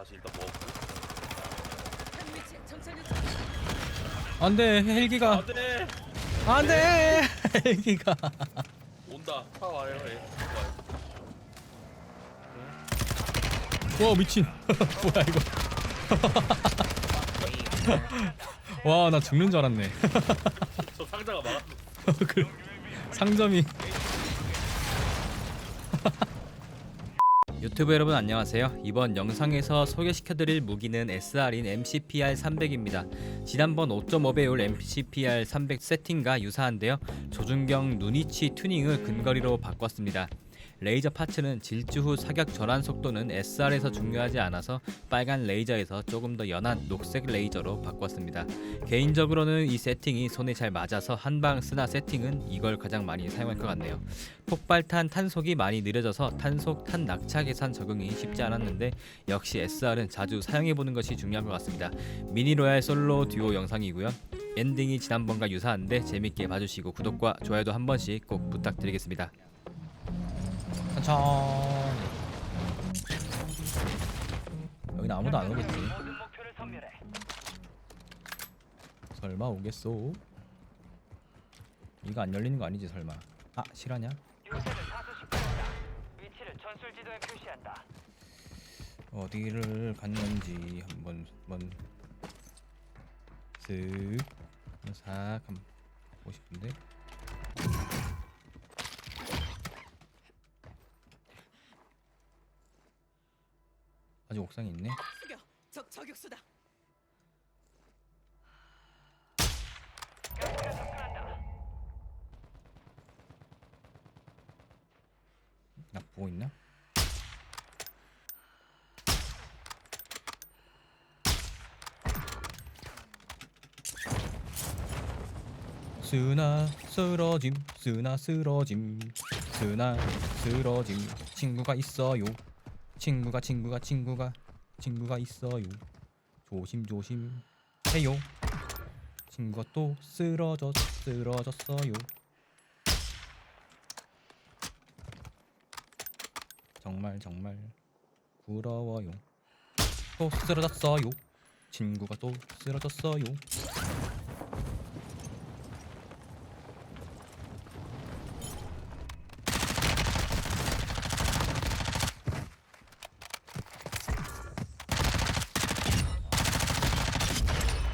다시 일단 먹고. 안돼 헬기가 안돼. 안돼 헬기가 온다. 차 와요. 예. 와 미친 뭐야 이거 와 나 죽는 줄 알았네 저 상자가 막았어. 그 상점이 유튜브 여러분 안녕하세요. 이번 영상에서 소개시켜드릴 무기는 SR인 MCPR 300입니다. 지난번 5.5배율 MCPR 300 세팅과 유사한데요. 조준경 누니치 튜닝을 근거리로 바꿨습니다 레이저 파츠는 질주 후 사격 전환 속도는 SR에서 중요하지 않아서 빨간 레이저에서 조금 더 연한 녹색 레이저로 바꿨습니다. 개인적으로는 이 세팅이 손에 잘 맞아서 한방 쓰나 세팅은 이걸 가장 많이 사용할 것 같네요. 폭발탄 탄속이 많이 느려져서 탄속 탄 낙차 계산 적응이 쉽지 않았는데 역시 SR은 자주 사용해 보는 것이 중요한 것 같습니다. 미니 로얄 솔로 듀오 영상이고요. 엔딩이 지난번과 유사한데 재밌게 봐주시고 구독과 좋아요도 한 번씩 꼭 부탁드리겠습니다. 천천히 여기는 아무도 안 오겠지. 설마 오겠소 이거 안 열리는 거 아니지 설마 아 실화냐. 어디를 갔는지 한번 한번 쓱 싹 한번 보고 싶은데 아직 옥상에 있네 숙여. 적 저격수다. 가스가 접근한다. 나 보고 있나? 쓰나 쓰러짐 쓰나 쓰러짐 쓰나 쓰러짐 친구가 있어요 친구가 친구가 친구가 친구가 있어요 조심 조심 해요 친구가 또 쓰러졌 쓰러졌어요 정말 정말 부러워요. 또 쓰러졌어요. 친구가 또 쓰러졌어요.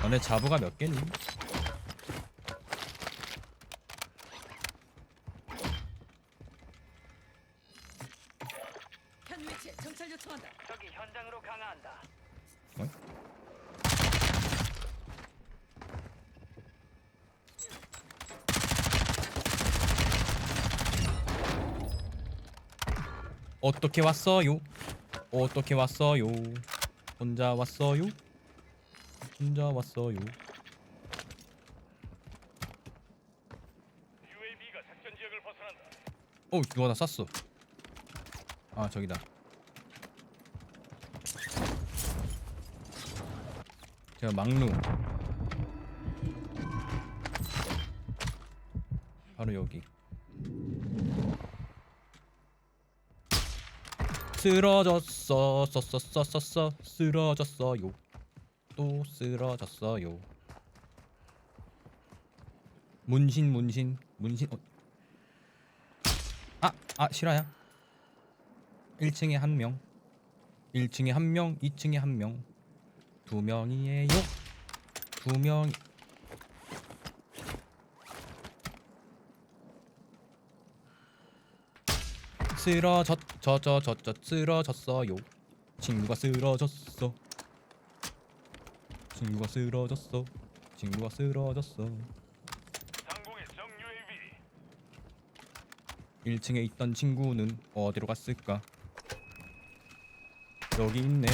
너네 자부가 몇 개니? 현 위치에 정찰 요청한다. 적이 현장으로 강화한다. 어? 어떻게 왔어요? 어떻게 왔어요? 혼자 왔어요? 혼자 왔어요? UAV가 작전 지역을 벗어난다. 어 누가 나 쐈어. 아 저기다. 제가 막루. 바로 여기. 쓰러졌어 써써써써써 쓰러졌어요 또 쓰러졌어요. 문신 문신 문신. 어. 아, 아 실화야? 1층에 한명. 1층에 한명 2층에 한명. 두 명이에요. 두 명. 쓰러졌 저저저저 쓰러졌어요. 친구가 쓰러졌어 친구가 쓰러졌어 친구가 쓰러졌어 상공의 적 UAV. 1층에 있던 친구는 어디로 갔을까? 여기 있네.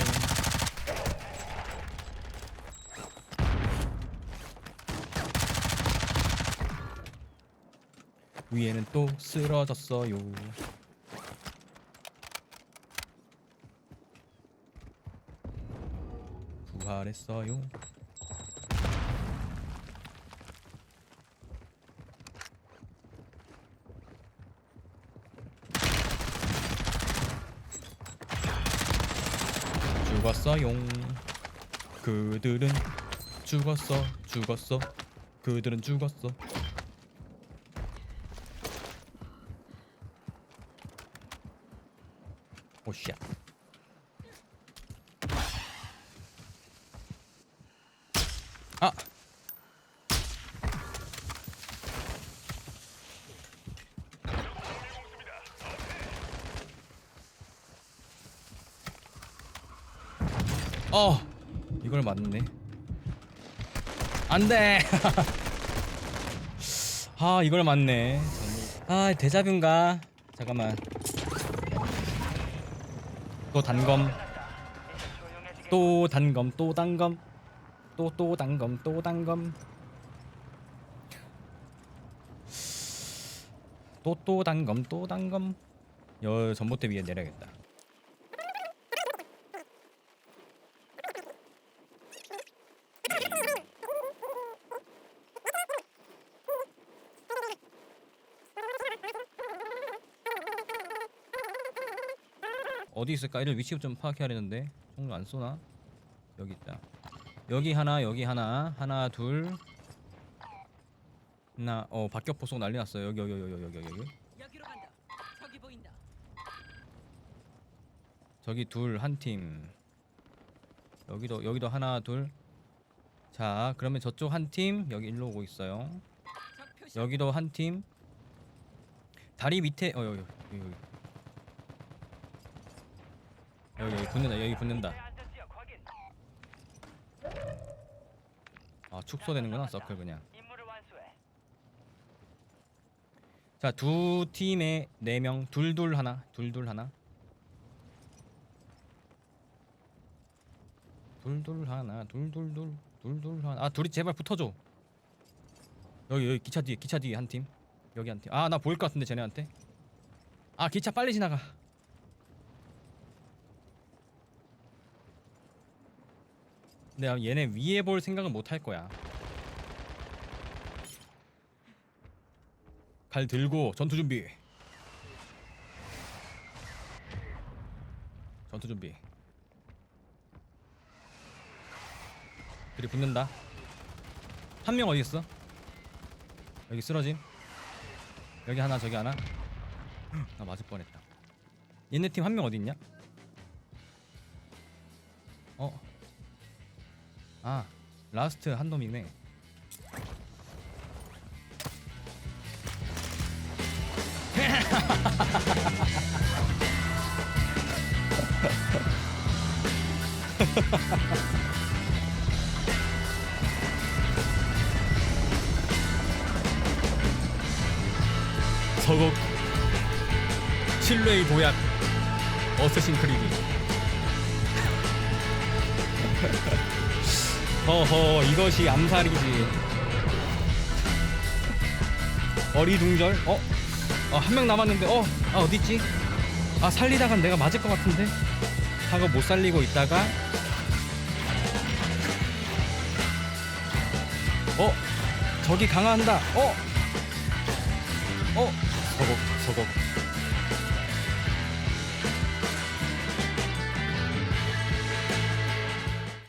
위에는 또 쓰러졌어요. 부활했어요. 죽었어용 그들은 죽었어. 죽었어. 그들은 죽었어. 오씨 어 이걸 맞네. 안돼. 아 이걸 맞네. 아 대자뷰인가? 잠깐만. 또 단검. 또 단검 또 단검. 또 또 단검 또 단검. 또 또 단검 또 단검. 여 전봇대 위에 내려야겠다 어디 있을까? 이를 위치 좀 파악해야 되는데 총안 쏘나? 여기 있다. 여기 하나, 여기 하나, 하나, 둘. 하나, 어 박격 포속 난리 났어요. 여기, 여기, 여기, 여기, 여기, 여기. 여기로 간다. 저기 보인다. 저기 둘, 한 팀. 여기도, 여기도 하나, 둘. 자, 그러면 저쪽 한 팀, 여기 일로 오고 있어요. 여기도 한 팀. 다리 밑에, 어 여기, 여기, 여기. 여기, 여기 붙는다, 여기 붙는다. 아 축소되는구나 서클 그냥. 자 두 팀에 네 명 둘둘 하나 둘둘 하나. 둘둘 하나 둘둘둘 둘둘 하나. 아 둘이 제발 붙어줘. 여기 여기 기차 뒤에 기차 뒤에 한 팀. 여기 한팀아 나 보일 것 같은데 쟤네한테. 아 기차 빨리 지나가 아마 얘네 위에 볼 생각은 못 할 거야 칼 들고 전투 준비. 전투 준비. 둘이 붙는다. 한 명 어디 있어? 여기 쓰러짐. 여기 하나 저기 하나. 나 맞을 뻔했다. 얘네 팀 한 명 어디 있냐? 어. 아 라스트 한 놈이네. 서곡 신뢰의 도약 어쌔신 크리드 허허 이것이 암살이지 어리둥절 어? 어 한 명 남았는데 어? 아 어딨지? 아 살리다간 내가 맞을 것 같은데 하고 못 살리고 있다가 어? 저기 강화한다 어? 어? 서곡 서곡